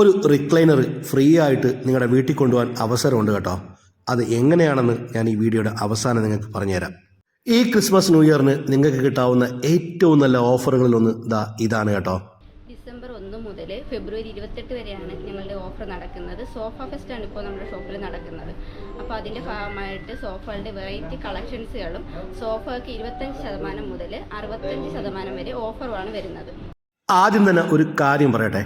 ഒരു recliner free ആയിട്ട് നിങ്ങളുടെ വീട്ടിൽ കൊണ്ടുപോകാൻ അവസരമുണ്ട് കേട്ടോ. അത് എങ്ങനെയാണെന്ന് ഞാൻ ഈ വീഡിയോയുടെ അവസാനം നിങ്ങൾക്ക് പറഞ്ഞുതരാം. ഈ ക്രിസ്മസ് ന്യൂ ഇയറിന് നിങ്ങൾക്ക് കിട്ടാവുന്ന ഏറ്റവും നല്ല ഓഫറുകളിൽ ഒന്ന് ദാ ഇതാണ് കേട്ടോ. ഡിസംബർ ഒന്ന് മുതൽ ഫെബ്രുവരി ഇരുപത്തെട്ട് വരെയാണ് ഞങ്ങളുടെ ഓഫർ നടക്കുന്നത്. സോഫ ഫെസ്റ്റ് ആണ് ഇപ്പോൾ നമ്മുടെ ഷോപ്പിൽ നടക്കുന്നത്. അപ്പോൾ അതിന്റെ ഭാഗമായിട്ട് സോഫകളുടെ വെറൈറ്റി കളക്ഷൻസുകളും സോഫയ്ക്ക് ഇരുപത്തഞ്ച് ശതമാനം മുതൽ അറുപത്തഞ്ച് ശതമാനം വരെ ഓഫറുമാണ് വരുന്നത്. ആദ്യം തന്നെ ഒരു കാര്യം പറയട്ടെ.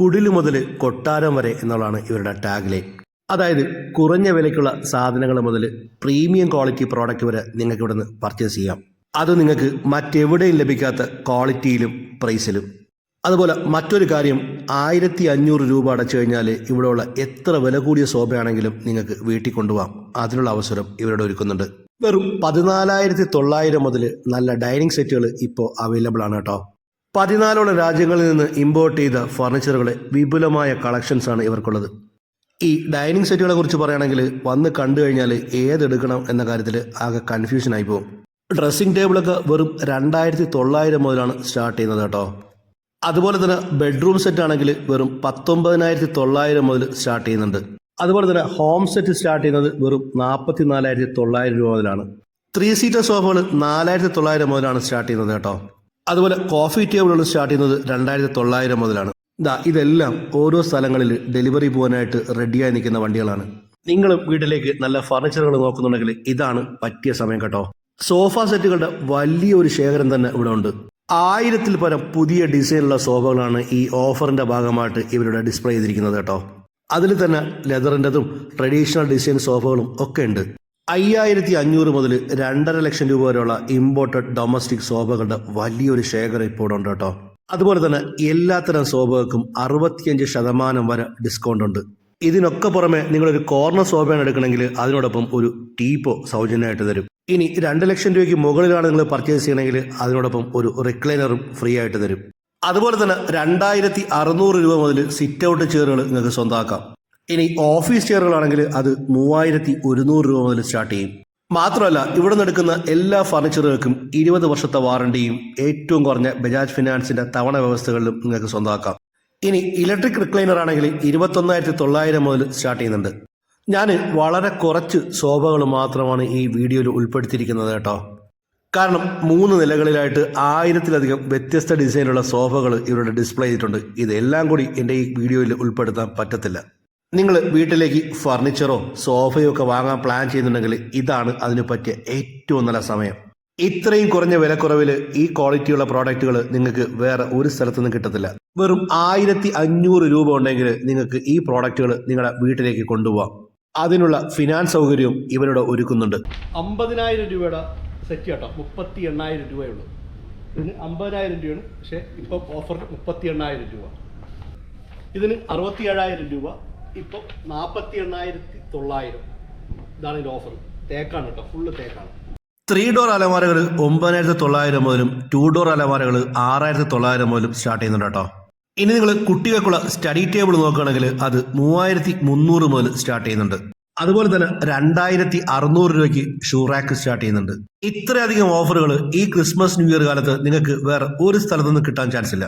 കുടിൽ മുതൽ കൊട്ടാരം വരെ എന്നുള്ളതാണ് ഇവരുടെ ടാഗ് ലൈൻ അതായത് കുറഞ്ഞ വിലയ്ക്കുള്ള സാധനങ്ങൾ മുതൽ പ്രീമിയം ക്വാളിറ്റി പ്രോഡക്റ്റ് വരെ നിങ്ങൾക്ക് ഇവിടെ നിന്ന് പർച്ചേസ് ചെയ്യാം. അത് നിങ്ങൾക്ക് മറ്റെവിടെയും ലഭിക്കാത്ത ക്വാളിറ്റിയിലും പ്രൈസിലും അതുപോലെ മറ്റൊരു കാര്യം ആയിരത്തി അഞ്ഞൂറ് രൂപ അടച്ചു കഴിഞ്ഞാൽ ഇവിടെയുള്ള എത്ര വില കൂടിയ ശോഭയാണെങ്കിലും നിങ്ങൾക്ക് വീട്ടിൽ കൊണ്ടുപോകാം. അതിനുള്ള അവസരം ഇവരോട് ഒരുക്കുന്നുണ്ട്. വെറും പതിനാലായിരത്തി തൊള്ളായിരം മുതൽ നല്ല ഡൈനിങ് സെറ്റുകൾ ഇപ്പോൾ അവൈലബിൾ ആണ് കേട്ടോ. പതിനാലോളം രാജ്യങ്ങളിൽ നിന്ന് ഇമ്പോർട്ട് ചെയ്ത ഫർണിച്ചറുകളെ വിപുലമായ കളക്ഷൻസ് ആണ് ഇവർക്കുള്ളത്. ഈ ഡൈനിങ് സെറ്റുകളെ കുറിച്ച് പറയുകയാണെങ്കിൽ വന്ന് കണ്ടു കഴിഞ്ഞാൽ ഏതെടുക്കണം എന്ന കാര്യത്തിൽ ആകെ കൺഫ്യൂഷൻ ആയി പോകും. ഡ്രസ്സിംഗ് ടേബിളൊക്കെ വെറും രണ്ടായിരത്തി തൊള്ളായിരം മുതലാണ് സ്റ്റാർട്ട് ചെയ്യുന്നത് കേട്ടോ. അതുപോലെ തന്നെ ബെഡ്റൂം സെറ്റ് ആണെങ്കിൽ വെറും പത്തൊമ്പതിനായിരത്തി തൊള്ളായിരം മുതൽ സ്റ്റാർട്ട് ചെയ്യുന്നുണ്ട്. അതുപോലെ തന്നെ ഹോം സെറ്റ് സ്റ്റാർട്ട് ചെയ്യുന്നത് വെറും നാൽപ്പത്തി നാലായിരത്തി തൊള്ളായിരം രൂപ മുതലാണ്. ത്രീ സീറ്റർ സോഫകൾ നാലായിരത്തി തൊള്ളായിരം മുതലാണ് സ്റ്റാർട്ട് ചെയ്യുന്നത് കേട്ടോ. അതുപോലെ കോഫി ടേബിളുകൾ സ്റ്റാർട്ട് ചെയ്യുന്നത് രണ്ടായിരത്തി തൊള്ളായിരം മുതലാണ്. ദാ ഇതെല്ലാം ഓരോ സ്ഥലങ്ങളിൽ ഡെലിവറി പോകാനായിട്ട് റെഡിയായി നിൽക്കുന്ന വണ്ടികളാണ്. നിങ്ങൾ വീട്ടിലേക്ക് നല്ല ഫർണിച്ചറുകൾ നോക്കുന്നുണ്ടെങ്കിൽ ഇതാണ് പറ്റിയ സമയം കേട്ടോ. സോഫ സെറ്റുകളുടെ വലിയൊരു ശേഖരം തന്നെ ഇവിടെ ഉണ്ട്. ആയിരത്തിൽ പരം പുതിയ ഡിസൈനുള്ള സോഫകളാണ് ഈ ഓഫറിന്റെ ഭാഗമായിട്ട് ഇവരുടെ ഡിസ്പ്ലേ ചെയ്തിരിക്കുന്നത് കേട്ടോ. അതിൽ തന്നെ ലെതറിന്റെതും ട്രഡീഷണൽ ഡിസൈൻ സോഫകളും ഒക്കെ ഉണ്ട്. അയ്യായിരത്തി അഞ്ഞൂറ് മുതൽ രണ്ടര ലക്ഷം രൂപ വരെയുള്ള ഇമ്പോർട്ടഡ് ഡൊമസ്റ്റിക് സോഫകളുടെ വലിയൊരു ശേഖരം ഇപ്പോൾ ഉണ്ട് കേട്ടോ. അതുപോലെ തന്നെ എല്ലാത്തരം സോഫകൾക്കും അറുപത്തിയഞ്ച് ശതമാനം വരെ ഡിസ്കൗണ്ട് ഉണ്ട്. ഇതിനൊക്കെ പുറമെ നിങ്ങളൊരു കോർണർ സോഫയാണ് എടുക്കണമെങ്കിൽ അതിനോടൊപ്പം ഒരു ടീപ്പോ സൗജന്യമായിട്ട് തരും. ഇനി രണ്ട് ലക്ഷം രൂപയ്ക്ക് മുകളിലാണ് നിങ്ങൾ പർച്ചേസ് ചെയ്യണമെങ്കിൽ അതിനോടൊപ്പം ഒരു റിക്ലൈനറും ഫ്രീ ആയിട്ട് തരും. അതുപോലെ തന്നെ രണ്ടായിരത്തി അറുന്നൂറ് രൂപ മുതൽ സിറ്റ് ഔട്ട് ചെയറുകൾ നിങ്ങൾക്ക് സ്വന്തമാക്കാം. ഇനി ഓഫീസ് ചെയറുകളാണെങ്കിൽ അത് മൂവായിരത്തി ഒരുന്നൂറ് രൂപ മുതൽ സ്റ്റാർട്ട് ചെയ്യും. മാത്രമല്ല ഇവിടെ നിന്നെടുക്കുന്ന എല്ലാ ഫർണിച്ചറുകൾക്കും ഇരുപത് വർഷത്തെ വാറണ്ടിയും ഏറ്റവും കുറഞ്ഞ ബജാജ് ഫിനാൻസിന്റെ തവണ വ്യവസ്ഥകളിലും നിങ്ങൾക്ക് സ്വന്തമാക്കാം. ഇനി ഇലക്ട്രിക് റിക്ലൈനർ ആണെങ്കിൽ ഇരുപത്തൊന്നായിരത്തി തൊള്ളായിരം മുതൽ സ്റ്റാർട്ട് ചെയ്യുന്നുണ്ട്. ഞാൻ വളരെ കുറച്ച് ശോഭകൾ മാത്രമാണ് ഈ വീഡിയോയിൽ ഉൾപ്പെടുത്തിയിരിക്കുന്നത് കേട്ടോ. കാരണം മൂന്ന് നിലകളിലായിട്ട് ആയിരത്തിലധികം വ്യത്യസ്ത ഡിസൈനുള്ള സോഫകൾ ഇവരുടെ ഡിസ്പ്ലേ ചെയ്തിട്ടുണ്ട്. ഇതെല്ലാം കൂടി എന്റെ ഈ വീഡിയോയിൽ ഉൾപ്പെടുത്താൻ പറ്റത്തില്ല. നിങ്ങൾ വീട്ടിലേക്ക് ഫർണിച്ചറോ സോഫയോ ഒക്കെ വാങ്ങാൻ പ്ലാൻ ചെയ്യുന്നുണ്ടെങ്കിൽ ഇതാണ് അതിന് പറ്റിയ ഏറ്റവും നല്ല സമയം. ഇത്രയും കുറഞ്ഞ വിലക്കുറവിൽ ഈ ക്വാളിറ്റിയുള്ള പ്രോഡക്റ്റുകൾ നിങ്ങൾക്ക് വേറെ ഒരു സ്ഥലത്തു നിന്ന് കിട്ടത്തില്ല. വെറും ആയിരത്തി അഞ്ഞൂറ് രൂപ ഉണ്ടെങ്കിൽ നിങ്ങൾക്ക് ഈ പ്രോഡക്റ്റുകൾ നിങ്ങളുടെ വീട്ടിലേക്ക് കൊണ്ടുപോകാം അതിനുള്ള ഫിനാൻസ് സൗകര്യവും ഇവരുടെ ഒരുക്കുന്നുണ്ട്. അമ്പതിനായിരം രൂപയുടെ സെറ്റ് കേട്ടോ. മുപ്പത്തി എണ്ണായിരം രൂപയുള്ളൂ. ഇതിന് അമ്പതിനായിരം രൂപയാണ്. പക്ഷേ ഇപ്പോൾ ഓഫർ മുപ്പത്തി എണ്ണായിരം രൂപ. ഇതിന് അറുപത്തി ഏഴായിരം രൂപ. ഇപ്പോൾ നാൽപ്പത്തി എണ്ണായിരത്തി തൊള്ളായിരം ഇതാണ് ഇതിന്റെ ഓഫർ തേക്കാണ് കേട്ടോ. ഫുള്ള് തേക്കാണ്. ത്രീ ഡോർ അലമാരകൾ ഒമ്പതിനായിരത്തി തൊള്ളായിരം മുതലും ടു ഡോർ അലമാരകൾ ആറായിരത്തി തൊള്ളായിരം മുതലും സ്റ്റാർട്ട് ചെയ്യുന്നുണ്ട് കേട്ടോ. ഇനി നിങ്ങൾ കുട്ടികൾക്കുള്ള സ്റ്റഡി ടേബിൾ നോക്കുകയാണെങ്കിൽ അത് മൂവായിരത്തി മുന്നൂറ് മുതൽ സ്റ്റാർട്ട് ചെയ്യുന്നുണ്ട്. അതുപോലെ തന്നെ രണ്ടായിരത്തി അറുന്നൂറ് രൂപയ്ക്ക് ഷൂറാക്ക് സ്റ്റാർട്ട് ചെയ്യുന്നുണ്ട്. ഇത്രയധികം ഓഫറുകൾ ഈ ക്രിസ്മസ് ന്യൂ ഇയർ കാലത്ത് നിങ്ങൾക്ക് വേറെ ഒരു സ്ഥലത്തു നിന്ന് കിട്ടാൻ ചാൻസ് ഇല്ല.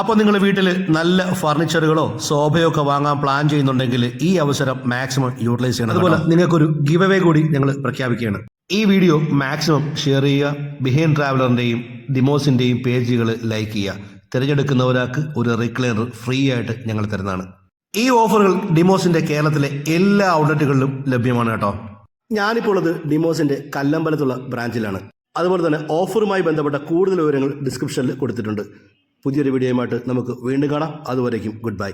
അപ്പോൾ നിങ്ങൾ വീട്ടിൽ നല്ല ഫർണിച്ചറുകളോ സോഫയോ ഒക്കെ വാങ്ങാൻ പ്ലാൻ ചെയ്യുന്നുണ്ടെങ്കിൽ ഈ അവസരം മാക്സിമം യൂട്ടിലൈസ് ചെയ്യണം അതുപോലെ നിങ്ങൾക്കൊരു ഗിവ് അവേ കൂടി ഞങ്ങൾ പ്രഖ്യാപിക്കുകയാണ്. ഈ വീഡിയോ മാക്സിമം ഷെയർ ചെയ്യുക ബിഹൈൻ ട്രാവലറിന്റെയും ഡിമോസിന്റെയും പേജുകൾ ലൈക്ക് ചെയ്യുക. തിരഞ്ഞെടുക്കുന്ന ഒരാൾക്ക് ഒരു റിക്ലൈനർ ഫ്രീ ആയിട്ട് ഞങ്ങൾ തരുന്നതാണ്. ഈ ഓഫറുകൾ ഡിമോസിന്റെ കേരളത്തിലെ എല്ലാ ഔട്ട്ലെറ്റുകളിലും ലഭ്യമാണ് കേട്ടോ. ഞാനിപ്പോൾ ഉള്ളത് ഡിമോസിന്റെ കല്ലമ്പലത്തുള്ള ബ്രാഞ്ചിലാണ്. അതുപോലെ തന്നെ ഓഫറുമായി ബന്ധപ്പെട്ട കൂടുതൽ വിവരങ്ങൾ ഡിസ്ക്രിപ്ഷനിൽ കൊടുത്തിട്ടുണ്ട്. പുതിയൊരു വീഡിയോയുമായിട്ട് നമുക്ക് വീണ്ടും കാണാം. അതുവരേക്കും ഗുഡ് ബൈ